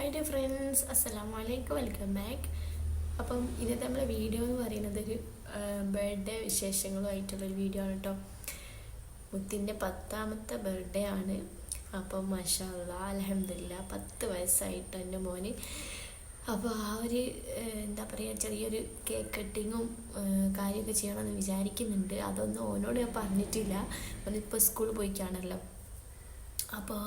Hi D friends അസ്സലാമു വലൈക്കും welcome back അപ്പം ഇന്നത്തെ നമ്മുടെ വീഡിയോ എന്ന് പറയുന്നത് ഒരു ബർത്ത്ഡേ വിശേഷങ്ങളുമായിട്ടുള്ളൊരു വീഡിയോ ആണ് കേട്ടോ മുത്തിന്റെ പത്താമത്തെ ബർത്ത്ഡേ ആണ്. അപ്പം മഷാല്ല അലഹമില്ല പത്ത് വയസ്സായിട്ട് എന്റെ മോന്. അപ്പോൾ ആ ഒരു എന്താ പറയുക ചെറിയൊരു കേക്ക് കട്ടിങ്ങും കാര്യമൊക്കെ ചെയ്യണമെന്ന് വിചാരിക്കുന്നുണ്ട്. അതൊന്നും ഓനോട് ഞാൻ പറഞ്ഞിട്ടില്ല. ഓനിപ്പോൾ സ്കൂളിൽ പോയിക്കാണല്ലോ അപ്പോൾ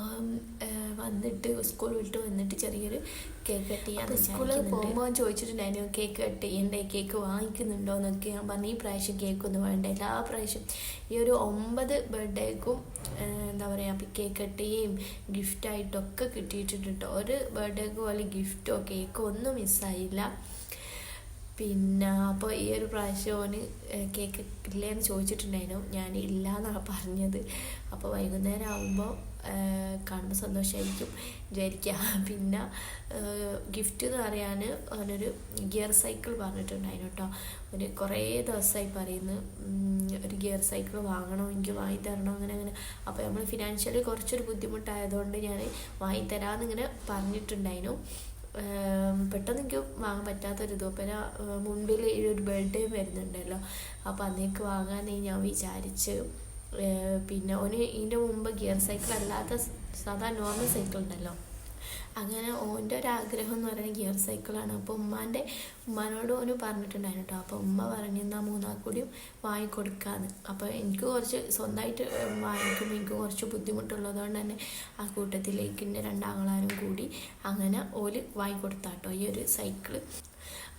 വന്നിട്ട് സ്കൂൾ വിട്ട് വന്നിട്ട് ചെറിയൊരു കേക്ക് കട്ട് ചെയ്യാൻ സ്കൂളിൽ പോകുമ്പോൾ ചോദിച്ചിട്ടുണ്ടായിരുന്നു കേക്ക് കട്ട് ചെയ്യണ്ടേ? കേക്ക് വാങ്ങിക്കുന്നുണ്ടോ എന്നൊക്കെ ഞാൻ പറഞ്ഞു ഈ പ്രാവശ്യം കേക്കൊന്നും വേണ്ട. എല്ലാ പ്രാവശ്യം ഈ ഒരു ഒമ്പത് ബർത്ത്ഡേക്കും എന്താ പറയുക കേക്ക് കട്ട് ചെയ്യും ഗിഫ്റ്റായിട്ടൊക്കെ കിട്ടിയിട്ടുണ്ട് കേട്ടോ ഒരു ബർത്ത്ഡേക്ക് പോലെ ഗിഫ്റ്റോ കേക്കോ ഒന്നും മിസ്സായില്ല പിന്നെ അപ്പോൾ ഈ ഒരു പ്രാവശ്യം ഓന് കേക്ക് ഇല്ലേന്ന് ചോദിച്ചിട്ടുണ്ടായിരുന്നു. ഞാൻ ഇല്ല എന്നാണ് പറഞ്ഞത്. അപ്പോൾ വൈകുന്നേരം ആകുമ്പോൾ കാണുമ്പോൾ സന്തോഷമായിരിക്കും വിചാരിക്കുക. പിന്നെ ഗിഫ്റ്റ് എന്ന് പറയാൻ അവനൊരു ഗിയർ സൈക്കിൾ പറഞ്ഞിട്ടുണ്ടായിരുന്നു കേട്ടോ. ഒരു കുറേ ദിവസമായി പറയുന്നു ഒരു ഗിയർ സൈക്കിൾ വാങ്ങണോ? എനിക്ക് വാങ്ങി തരണം അങ്ങനെ അങ്ങനെ. അപ്പോൾ നമ്മൾ ഫിനാൻഷ്യലി കുറച്ചൊരു ബുദ്ധിമുട്ടായതുകൊണ്ട് ഞാൻ വാങ്ങിത്തരാമെന്ന് ഇങ്ങനെ പറഞ്ഞിട്ടുണ്ടായിരുന്നു. പെട്ടെന്ന് എനിക്ക് വാങ്ങാൻ പറ്റാത്തൊരിത്. പിന്നെ മുൻപിൽ ഒരു ബർത്ത്ഡേ വരുന്നുണ്ടല്ലോ. അപ്പോൾ അന്നേക്ക് വാങ്ങാനേ ഞാൻ വിചാരിച്ച് പിന്നെ ഓന് ഇതിന്റെ മുമ്പ് ഗിയർ സൈക്കിൾ അല്ലാത്ത സാധാ നോർമൽ സൈക്കിൾ ഉണ്ടല്ലോ. അങ്ങനെ ഓന്റെ ഒരു ആഗ്രഹം എന്ന് പറയുന്നത് ഗിയർ സൈക്കിളാണ് അപ്പോൾ ഉമ്മാന്റെ ഉമ്മാനോട് ഓന് പറഞ്ഞിട്ടുണ്ടായിരുന്നു കേട്ടോ. അപ്പോൾ ഉമ്മ പറഞ്ഞു എന്നാൽ മൂന്നാൾ കൂടിയും വാങ്ങിക്കൊടുക്കാന്ന്. അപ്പോൾ എനിക്ക് കുറച്ച് സ്വന്തമായിട്ട് വാങ്ങിക്കുമ്പോൾ എനിക്ക് കുറച്ച് ബുദ്ധിമുട്ടുള്ളതുകൊണ്ട് തന്നെ ആ കൂട്ടത്തിലേക്ക് എന്റെ രണ്ടാങ്ങളാരും കൂടി അങ്ങനെ ഓൽ വാങ്ങിക്കൊടുത്താട്ടോ ഈ ഒരു സൈക്കിൾ.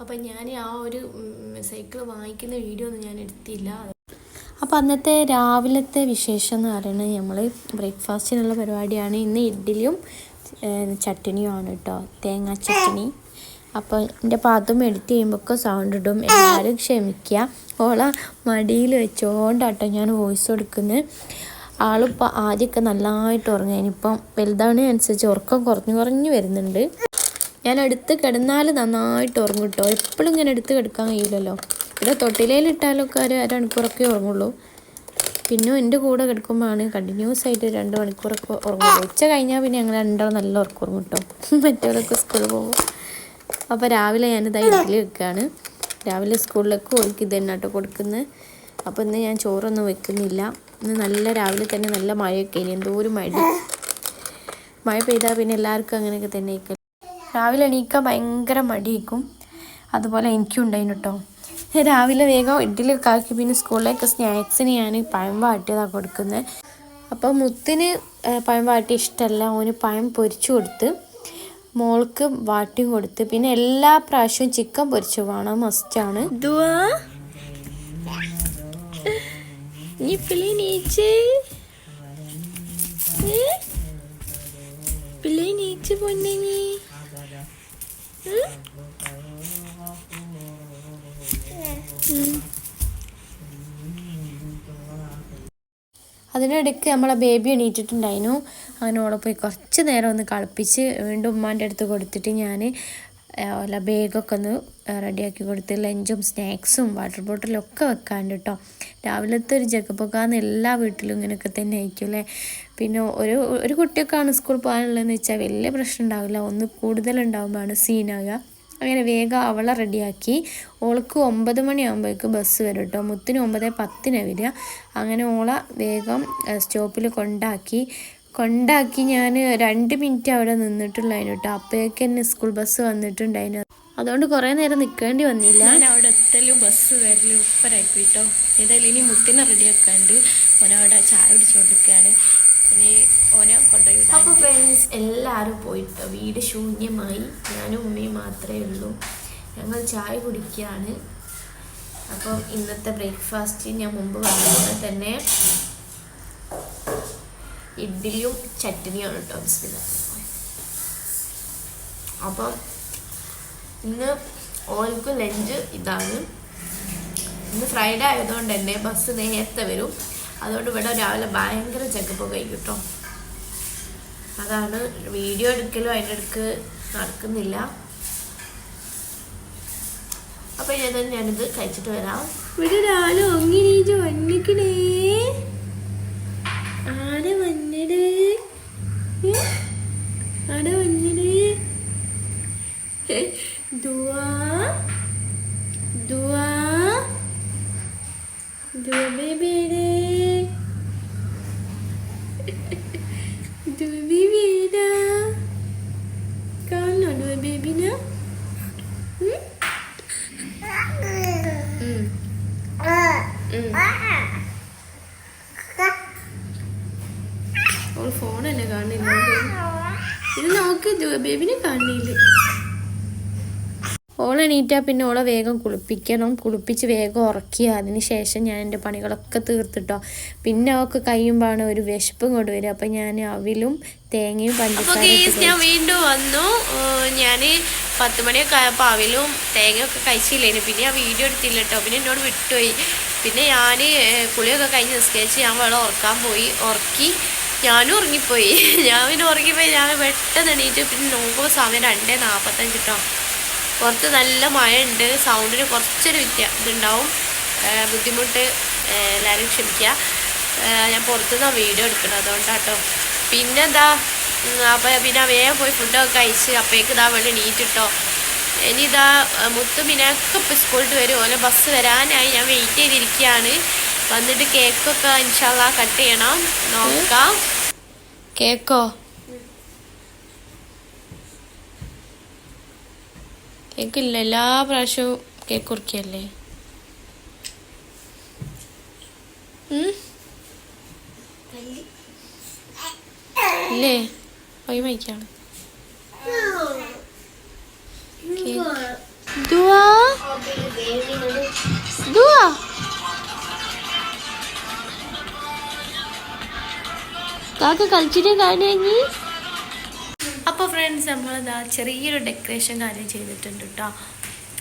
അപ്പം ഞാൻ ആ ഒരു സൈക്കിൾ വാങ്ങിക്കുന്ന വീഡിയോ ഒന്നും ഞാൻ എടുത്തില്ല. അപ്പോൾ അന്നത്തെ രാവിലത്തെ വിശേഷം എന്ന് പറയുന്നത് നമ്മൾ ബ്രേക്ക്ഫാസ്റ്റിനുള്ള പരിപാടിയാണ്. ഇന്ന് ഇഡ്ഡലിയും ആണ് കേട്ടോ. തേങ്ങാ ചട്ടിനി. അപ്പോൾ എന്റെ പാത്രം എഡിറ്റ് ചെയ്യുമ്പോഴൊക്കെ സൗണ്ട് ഇടും. എല്ലാവരും ക്ഷമിക്കുക ഓള മടിയിൽ വെച്ചോണ്ടാട്ടോ ഞാൻ വോയിസ് കൊടുക്കുന്നത് ആളിപ്പോൾ ആദ്യമൊക്കെ നല്ലതായിട്ട് ഉറങ്ങുക ഇനിയിപ്പം വലുതാവണതനുസരിച്ച് ഉറക്കം കുറഞ്ഞു കുറഞ്ഞു വരുന്നുണ്ട്. ഞാൻ എടുത്ത് കിടന്നാൽ നന്നായിട്ട് ഉറങ്ങും കേട്ടോ. എപ്പോഴും ഇങ്ങനെ എടുത്ത് കിടക്കാൻ കഴിയില്ലല്ലോ. ഇവിടെ തൊട്ടിലയിലിട്ടാലൊക്കെ ഒരു അരമണിക്കൂറൊക്കെ ഉറങ്ങുള്ളൂ. പിന്നെ എന്റെ കൂടെ കിടക്കുമ്പോഴാണ് കണ്ടിന്യൂസ് ആയിട്ട് രണ്ട് മണിക്കൂറൊക്കെ ഉറങ്ങുള്ളൂ. ഉച്ച കഴിഞ്ഞാൽ പിന്നെ ഞങ്ങൾ രണ്ടാളും നല്ല ഉറക്കം കിട്ടും. മറ്റവരൊക്കെ സ്കൂളിൽ പോകും. അപ്പോൾ രാവിലെ ഞാനിത് ഇഡ്ഡലി വെക്കുകയാണ് രാവിലെ സ്കൂളിലേക്ക് ഓൾക്ക് ഇത് തന്നെ കൊടുക്കുന്നത് അപ്പോൾ ഇന്ന് ഞാൻ ചോറൊന്നും വെക്കുന്നില്ല. ഇന്ന് നല്ല രാവിലെ തന്നെ നല്ല മഴയൊക്കെ ഇനി എന്തോ ഒരു മഴ മഴ പെയ്താൽ പിന്നെ എല്ലാവർക്കും അങ്ങനെയൊക്കെ തന്നെ രാവിലെ എണീക്കാൻ ഭയങ്കര മടിയേക്കും അതുപോലെ എനിക്കും ഉണ്ടായിരുന്നു കേട്ടോ രാവിലെ വേഗം ഇഡ്ഡലിയൊക്കെ ആക്കി. പിന്നെ സ്കൂളിലേക്ക് സ്നാക്സിന് ഞാൻ പഴം വാട്ടിയതാണ് കൊടുക്കുന്നത് അപ്പോൾ മുത്തിന് പഴം വാട്ടി ഇഷ്ടമല്ല ഓന് പഴം പൊരിച്ചു കൊടുത്ത് മോൾക്ക് വാട്ടിയും കൊടുത്ത്. പിന്നെ എല്ലാ പ്രാവശ്യവും ചിക്കൻ പൊരിച്ചു വേണം മസ്റ്റാണ് പിള്ളേ നീച്ച് പൊന്നെ നീ. അതിനിടയ്ക്ക് നമ്മളെ ബേബി എണീറ്റിട്ടുണ്ടായിരുന്നു. അങ്ങനെ ഓളെ പോയി കുറച്ച് നേരം ഒന്ന് കളിപ്പിച്ച് വീണ്ടും ഉമ്മാന്റെ അടുത്ത് കൊടുത്തിട്ട് ഞാൻ അല്ല ബാഗൊക്കെ ഒന്ന് റെഡിയാക്കി കൊടുത്ത് ലഞ്ചും സ്നാക്സും വാട്ടർ ബോട്ടിലും ഒക്കെ വെക്കാണ്ട് കേട്ടോ രാവിലത്തെ ഒരു ജഗപ്പൊക്കാന്ന് എല്ലാ വീട്ടിലും ഇങ്ങനെയൊക്കെ തന്നെ ആയിരിക്കും അല്ലേ പിന്നെ ഒരു ഒരു കുട്ടിയൊക്കെയാണ് സ്കൂളിൽ പോകാനുള്ളതെന്ന് വെച്ചാൽ വലിയ പ്രശ്നം ഉണ്ടാവില്ല. ഒന്ന് കൂടുതലുണ്ടാകുമ്പോഴാണ് സീനാകുക അങ്ങനെ വേഗം അവളെ റെഡിയാക്കി. ഓൾക്ക് ഒമ്പത് മണിയാകുമ്പോഴേക്ക് ബസ് വരും കേട്ടോ. മുത്തിന് ഒമ്പത് പത്തിന് വരിക. അങ്ങനെ ഓളെ വേഗം സ്റ്റോപ്പിൽ കൊണ്ടാക്കി. കൊണ്ടാക്കി ഞാൻ രണ്ട് മിനിറ്റ് അവിടെ നിന്നിട്ടുള്ളതിന് കേട്ടോ. അപ്പോഴേക്ക് തന്നെ സ്കൂൾ ബസ് വന്നിട്ടുണ്ടായിരുന്നു. അതുകൊണ്ട് കുറേ നേരം നിൽക്കേണ്ടി വന്നില്ല. ഞാൻ അവിടെ എത്തലും ബസ് വരലും ഉപ്പരായി പോയിട്ടോ ഏതായാലും ഇനി മുത്തിനെ റെഡിയാക്കാണ്ട് ഓനവിടെ ചായ പിടിച്ചുകൊണ്ടിരിക്കുകയാണ് ഇനി ഓനെ കൊണ്ടുപോയി അപ്പോൾ ഫ്രണ്ട്സ് എല്ലാവരും പോയിട്ട് വീട് ശൂന്യമായി. ഞാനും ഉമ്മയും മാത്രമേ ഉള്ളൂ. ഞങ്ങൾ ചായ കുടിക്കുകയാണ്. അപ്പം ഇന്നത്തെ ബ്രേക്ക്ഫാസ്റ്റ് ഞാൻ മുമ്പ് പറഞ്ഞതുപോലെ തന്നെ ഇഡ്ഡലിയും ചട്നിയാണ് കേട്ടോ ബിസ്മില്ല. അപ്പം ഇന്ന് ഓൾക്ക് ലഞ്ച് ഇതാണ്. ഇന്ന് ഫ്രൈഡേ ആയതുകൊണ്ട് തന്നെ ബസ് നേരത്തെ വരും. അതുകൊണ്ട് ഇവിടെ രാവിലെ ഭയങ്കര ചെക്കപ്പ് കഴിക്കും കേട്ടോ അതാണ് വീഡിയോ എടുക്കലും അതിന്റെ അടുക്ക് നടക്കുന്നില്ല. അപ്പൊ ഏതായാലും ഞാനിത് കഴിച്ചിട്ട് വരാം. ഇവിടെ രാവിലെ ഒങ്ങിനീച്ച് വന്നിക്കണേ. ദുവാ ബേബിയുടെ കാണോ ദുവാ ബേബിനെ ഉം? ഉം. ഉം. ഓൾ ഫോൺ തന്നെ കാണില്ല ഇത് നോക്ക് ദുവാ ബേബിനെ കാണില്ല ഓൾ എണീറ്റാൽ പിന്നെ ഓളെ വേഗം കുളിപ്പിക്കണം. കുളിപ്പിച്ച് വേഗം ഉറക്കുക അതിന് ശേഷം ഞാൻ എന്റെ പണികളൊക്കെ തീർത്തിട്ടോ. പിന്നെ അവൾക്ക് കഴിയുമ്പോഴാണ് ഒരു വിശപ്പും കൊണ്ടുവരിക അപ്പം ഞാൻ അവിലും തേങ്ങയും പഞ്ചസാരയും ഞാൻ വീണ്ടും വന്നു. ഞാൻ പത്ത് മണിയൊക്കെ ആയപ്പോൾ അവിലും തേങ്ങയൊക്കെ കഴിച്ചില്ലേനു. പിന്നെ ആ വീഡിയോ എടുത്തില്ല കേട്ടോ പിന്നെ എന്നോട് വിട്ടുപോയി. പിന്നെ ഞാൻ കുളിയൊക്കെ കഴിഞ്ഞ് നിസ്കരിച്ച് ഞാൻ വെള്ളം ഉറക്കാൻ പോയി. ഉറക്കി ഞാനും ഉറങ്ങിപ്പോയി. ഞാൻ പിന്നെ ഉറങ്ങിപ്പോയി. ഞാൻ പെട്ടെന്ന് എണീറ്റ് പിന്നെ നോക്കുമ്പോൾ സമയം രണ്ടേ നാൽപ്പത്തഞ്ച് കേട്ടോ പുറത്ത് നല്ല മഴ ഉണ്ട് സൗണ്ടിന് കുറച്ചൊരു വ്യത്യ ഇതുണ്ടാവും. ബുദ്ധിമുട്ട് എല്ലാവരും ക്ഷമിക്കുക ഞാൻ പുറത്തുനിന്നാണ് വീഡിയോ എടുക്കണം അതുകൊണ്ടാട്ടോ. പിന്നെന്താ? എന്താ അപ്പോൾ പിന്നെ വേഗം പോയി ഫുഡൊക്കെ കഴിച്ച് അപ്പോഴേക്ക് ഇതാ വെള്ളി നീറ്റിട്ടോ ഇനി ഇതാ മുത്തു മിനൊക്കെ ഇപ്പോൾ സ്കൂളിൽ വരും. ഓരോ ബസ് വരാനായി. ഞാൻ വെയിറ്റ് ചെയ്തിരിക്കുകയാണ് വന്നിട്ട് കേക്കൊക്കെ ഇൻഷാല്ല കട്ട് ചെയ്യണം. നോക്കാം. കേക്കോ കേക്കില്ല എല്ലാ പ്രാവശ്യവും കേക്ക് കുറിക്കല്ലേ ഇല്ലേ? പോയി ദുവാ? കാക്ക കളിച്ചിട്ട് കാണി അപ്പോൾ ഫ്രണ്ട്സ് നമ്മളിതാ ചെറിയൊരു ഡെക്കറേഷൻ കാര്യം ചെയ്തിട്ടുണ്ട് കേട്ടോ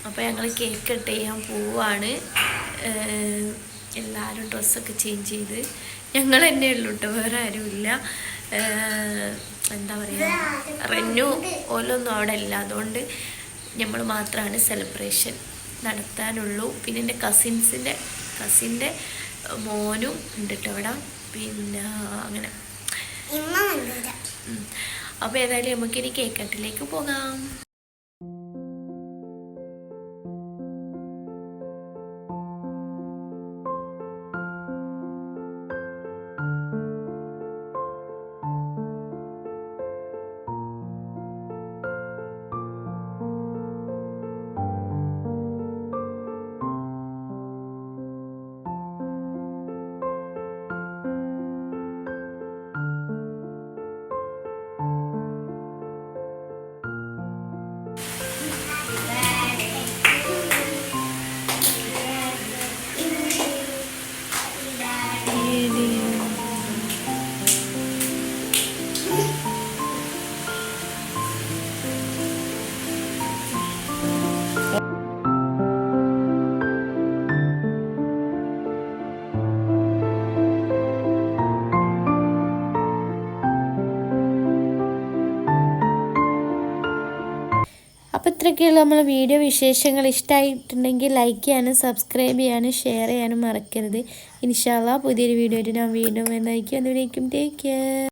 അപ്പോൾ ഞങ്ങൾ കേക്ക് കട്ട് ചെയ്യാൻ പോവാണ്. എല്ലാവരും ഡ്രസ്സൊക്കെ ചേഞ്ച് ചെയ്ത്. ഞങ്ങൾ തന്നെ ഉള്ളൂ കേട്ടോ വേറെ ആരുമില്ല എന്താ പറയുക റെന്നു ഓലൊന്നും അവിടെ ഇല്ല. അതുകൊണ്ട് നമ്മൾ മാത്രമാണ് സെലിബ്രേഷൻ നടത്താനുള്ളൂ. പിന്നെ എന്റെ കസിൻസിന്റെ കസിന്റെ മോനും ഉണ്ട് കേട്ടോ അവിടെ. പിന്നെ അങ്ങനെ. അപ്പോൾ ഏതായാലും നമുക്കിനി കേക്ക് കട്ടിലേക്ക് പോകാം. ഇത്രയൊക്കെയുള്ള നമ്മളെ വീഡിയോ വിശേഷങ്ങൾ ഇഷ്ടമായിട്ടുണ്ടെങ്കിൽ ലൈക്ക് ചെയ്യാനും സബ്സ്ക്രൈബ് ചെയ്യാനും ഷെയർ ചെയ്യാനും മറക്കരുത്. ഇൻഷാല്ല പുതിയൊരു വീഡിയോ ഞാൻ വീണ്ടും വരുന്നതായിരിക്കും അതുവരേക്കും ടേക്ക് കെയർ